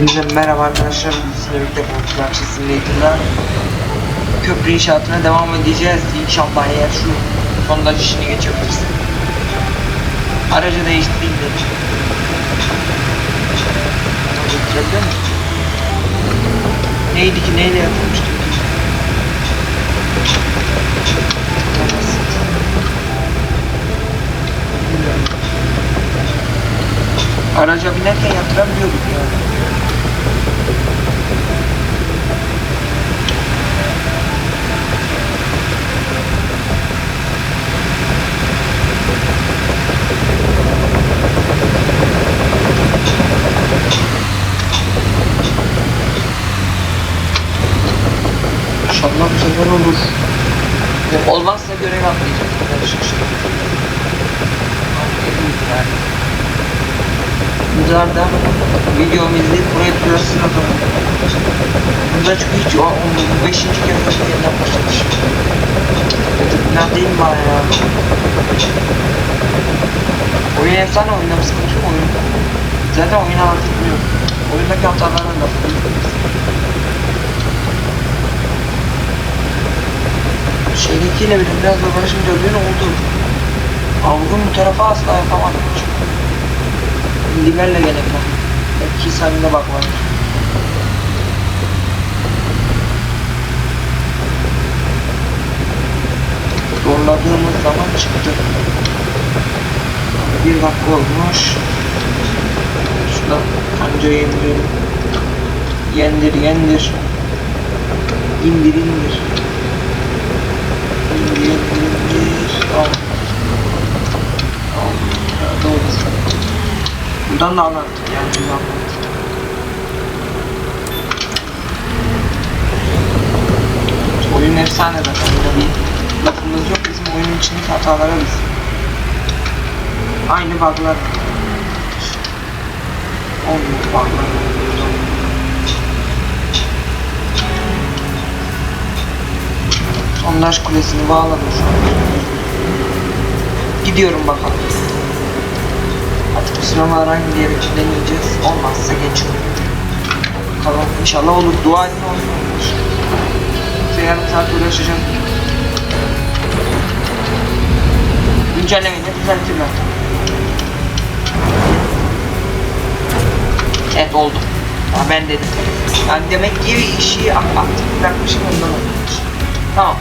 Hepinize merhaba arkadaşlar. Sizinle birlikte Konuşlar Simulator'da köprü inşaatına devam edeceğiz. İnşallah eğer şu sondaj işini geçebiliriz. Aracı değiştireyim dedim. Getirebiliyor musun? Neydi ki neyle yapılmıştı? Araca binerken yatırabiliyorduk yani. İnşallah bu sefer olur. Olmazsa görev atlayacağız arkadaşlar. Yani. Bunlarda videomu izleyip buraya tıklarsın o zaman. Bunda çünkü hiç o 5. kez başka yeniden başlamış. Ne değil mi bari ya? Oyun efsane oyunda sıkıntı oyunda. Zaten oyunu anlatmıyor. Oyundaki hatalarla laf Şeydekiyle bile biraz uğraşınca öyle oldu. Avgun bu tarafa asla yapamadım. Liberle var. Belki sende bak var. Zorladığımız zaman çıktı. Bir dakika olmuş. Şurada kancayı indirelim. Yendir yendir. İndir indir. İndir indir indir. Al. Al. Ya, Doğru. Buradan da anlattım yani anlattım. Oyun efsane zaten. Bir lafımız yok. Bizim oyunun içindeki hatalara biz. Aynı bug'lar. Olmuyor bug'lar. Sondaj kulesini bağladım şu an. Gidiyorum bakalım. Sınavı herhangi bir yere deneyeceğiz. Olmazsa geçiyorum. Bakalım inşallah olur. Dua edin olsun. Yoksa yarım saat uğraşacağım. Güncellemeyi de düzeltirler. Evet oldu. Ya ben dedim. Yani demek ki işi ak- aktif bırakmışım ondan olmuş. Tamam.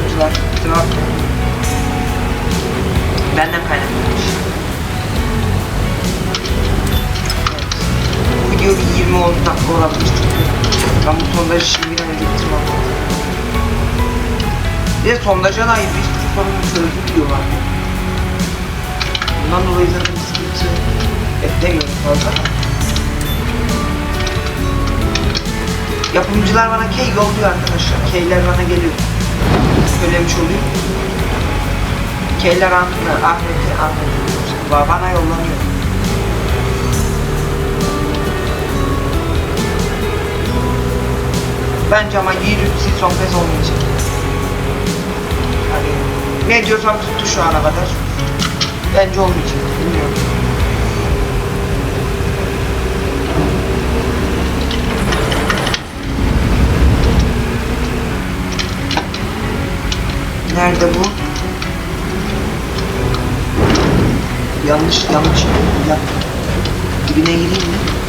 Oyuncular. Benden kaynaklanmış. Video bir 20 10 dakika olabilir ben bu sondajı şimdi bir an önce bitirmem lazım. Bir de sondaja dair bir sürü sorunun çözdüğü videolar. Bundan dolayı zaten bir sıkıntı beklemiyorum fazla. Yapımcılar bana key yolluyor arkadaşlar. Keyler bana geliyor. Söylemiş olayım. Keyler Ahmet'e Ahmet'e bana yollanıyor. Bence ama Yiğit son pes olmayacak. Hani ne diyorsam tuttu şu ana kadar. Bence olmayacak. Bilmiyorum. Nerede bu? Yanlış yanlış. Ya. Dibine gireyim mi?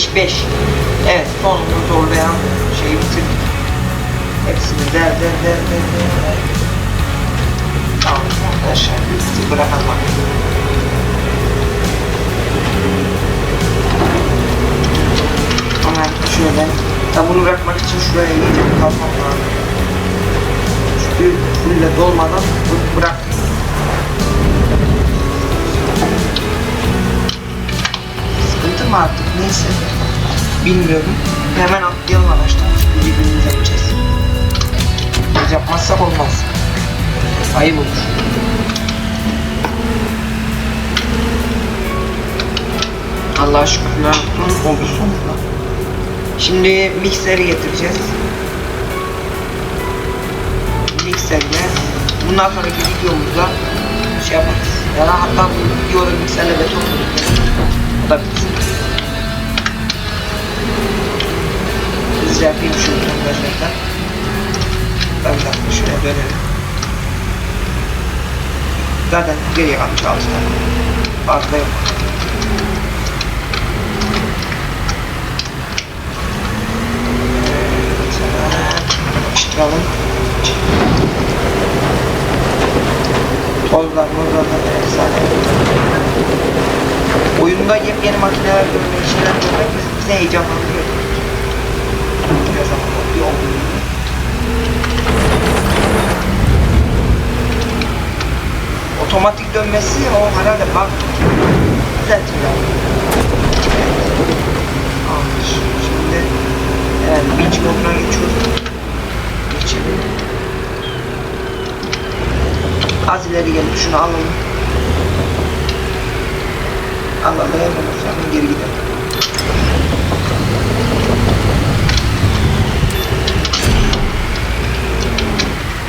Yetmiş beş. Evet sonunda zorlayan şeyi bitirdik. Hepsini der der der der der. Tamam arkadaşlar bitti bırakalım. Hemen şöyle. Ya bunu bırakmak için şuraya iyice bir kalkmam lazım. Çünkü fulle dolmadan bırak. Sıkıntı mı artık neyse. Bilmiyorum. Hemen atlayalım araçtan. Çünkü birbirimizi yapacağız. Biz yapmazsak olmaz. Ayıp olur. Allah'a şükürler olsun oldu sonunda. Şimdi mikseri getireceğiz. Mikserle bundan sonraki videomuzda şey yaparız. Ya da hatta bu videoda mikserle beton. O da bitsin. Yapayım şu tonlarından. Ben dakika şuraya dönelim. Zaten geriye kalmış altı tane. Fazla yok. Yapıştıralım. Tozlar, mozlar da efsane. Oyunda yepyeni makineler görmek, şeyler görmek bizi heyecanlandırıyor. Ne zaman oluyor oyunu. Otomatik dönmesi o herhalde bak. Almış. Şimdi evet, beach moduna geçiyoruz. Geçelim. Az ileri gelip şunu alalım. Alalım. Sonra geri gidelim.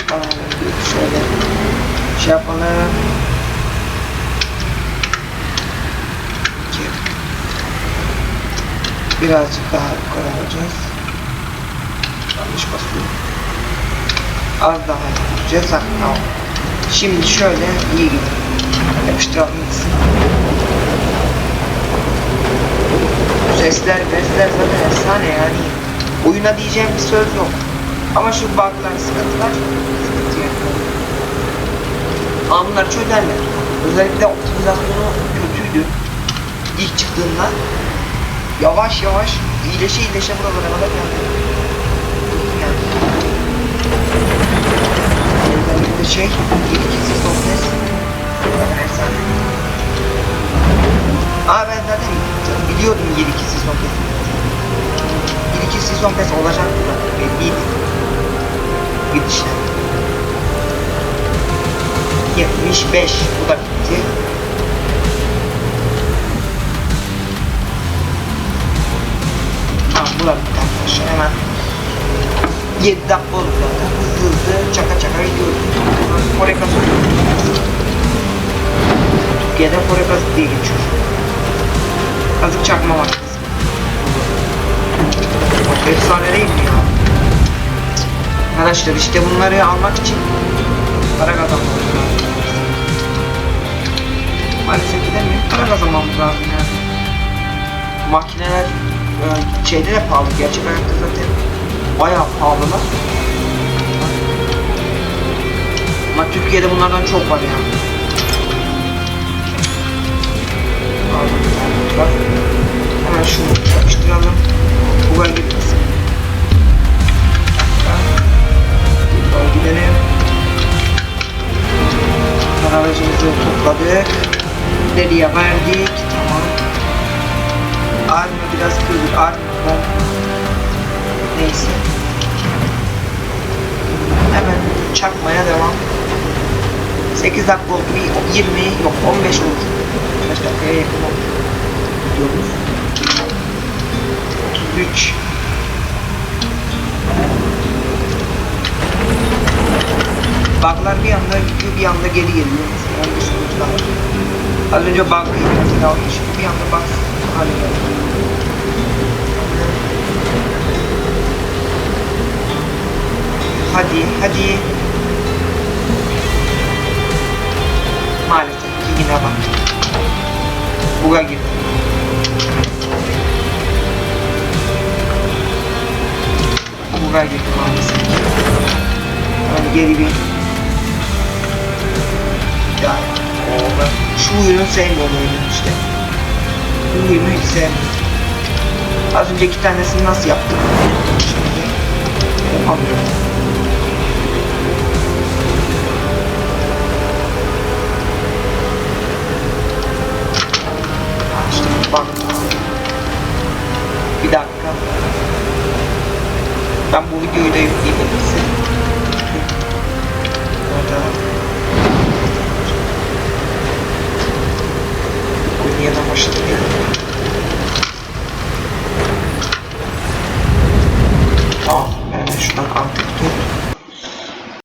Tamam, şöyle şey yapalım. İki. Birazcık daha yukarı alacağız. Yanlış basıyorum. Az daha yapacağız. Tamam. Şimdi şöyle iyi gidiyor. Yapıştıralım gitsin. Sesler, besler zaten efsane yani. Oyuna diyeceğim bir söz yok. Ama şu bug'lar, sıkıntılar sıkıntı yani. Ama bunlar çözerler. Özellikle optimizasyonu kötüydü. İlk çıktığında yavaş yavaş iyileşe iyileşe buralara kadar geldi. Yani. Özellikle şey, ilkisi sohbet. Zaten efsane. Aa ben zaten biliyordum 7 2 sezon pes. 1 2 sezon pes olacak da belliydi. Gidişle. 75 bu da bitti. Tamam bu da bitti arkadaşlar hemen 7 dakika oldu zaten hızlı hızlı çaka çaka gidiyoruz. Foreka Türkiye'de Foreka diye geçiyor. Kazık çakma makinesi. Çok efsane değil mi ya? Arkadaşlar işte bunları almak için para kazanmamız lazım. Maalesef gidemiyor. Para kazanmamız lazım yani. Makineler e, şeyde de pahalı. Gerçek hayatta zaten bayağı pahalılar. Ama Türkiye'de bunlardan çok var yani. Hemen şunu Neyse. Hemen çakmaya devam. 8 dakika oldu. Bir 20 yok 15 oldu. 15 dakikaya yakın oldu. Gidiyoruz. 33 Bug'lar bir anda gidiyor bir anda geri geliyor. Mesela sıkıntılar var. Az önce bug mesela. Bir anda bug hale geldi. Hadi, hadi. Maalesef ki yine bak. Buga girdi. Buga girdi maalesef. Yani geri bir ya o ben şu oyunu sevmiyorum oyunu işte. Bu oyunu hiç sevmiyorum. Az önce iki tanesini nasıl yaptım? Şimdi yapamıyorum. Bir dakika. Ben bu videoyu da yükleyeyim en iyisi. Orada. Oynayana başladı ya. Ah, tamam. Ben şuradan antik